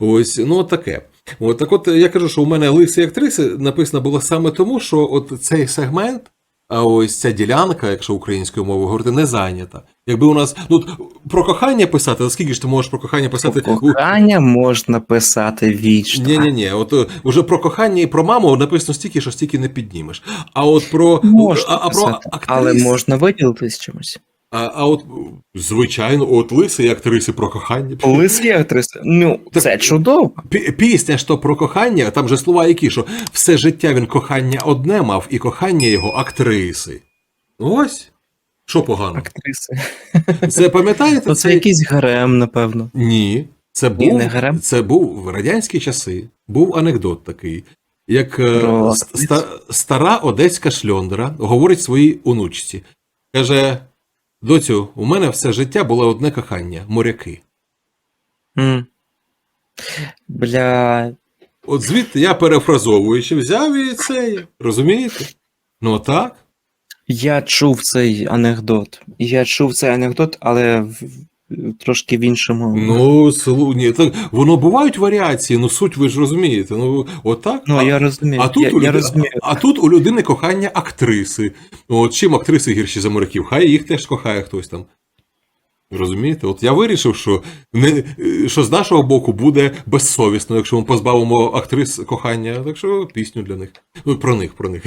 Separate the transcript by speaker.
Speaker 1: Ось, ну от таке. От, так от я кажу, що у мене лиси актриси написано було саме тому, що от цей сегмент, а ось ця ділянка, якщо українською мовою говорити, не зайнята. Якби у нас ну, про кохання писати, то скільки ж ти можеш про кохання писати? у-
Speaker 2: Кохання можна писати вічно.
Speaker 1: Ні, ні, ні. От уже про кохання і про маму написано стільки, що стільки не піднімеш. А от про
Speaker 2: Можна
Speaker 1: а, а про
Speaker 2: писати,
Speaker 1: актрис,
Speaker 2: але можна виділитись чимось.
Speaker 1: А, а от звичайно, от лиси і актриси про кохання.
Speaker 2: Лисі актриси. Ну,
Speaker 1: Так-
Speaker 2: це чудово.
Speaker 1: Пі- Пісня ж то про кохання, там же слова які, що все життя він кохання одне мав, і кохання його актриси. Ось. Що погано?
Speaker 2: Актриси.
Speaker 1: Це пам'ятаєте?
Speaker 2: Це
Speaker 1: цей-
Speaker 2: якийсь гарем, напевно.
Speaker 1: Ні. Це
Speaker 2: Ні,
Speaker 1: був,
Speaker 2: не гарем.
Speaker 1: це був в радянські часи. Був анекдот такий. Як е,
Speaker 2: Про
Speaker 1: ст- ста- стара одеська шльондра говорить своїй онучці. Каже: Доцю, у мене все життя було одне кохання моряки.
Speaker 2: М. Бля.
Speaker 1: От звідти я перефразовуючи, взяв і це. Розумієте? Ну так.
Speaker 2: Я чув цей анекдот. Я чув цей анекдот, але в- трошки в іншому.
Speaker 1: Ну, слу, ні, так, воно бувають варіації, ну суть ви ж розумієте. Ну, отак.
Speaker 2: Ну,
Speaker 1: а,
Speaker 2: я розумію.
Speaker 1: а, тут
Speaker 2: я,
Speaker 1: у
Speaker 2: я розумію.
Speaker 1: а тут у людини кохання актриси. Ну, От чим актриси гірші за моряків? Хай їх теж кохає хтось там. Розумієте? От я вирішив, що, не, що з нашого боку буде безсовісно, якщо ми позбавимо актрис кохання, так що пісню для них. Ну, про них, про них.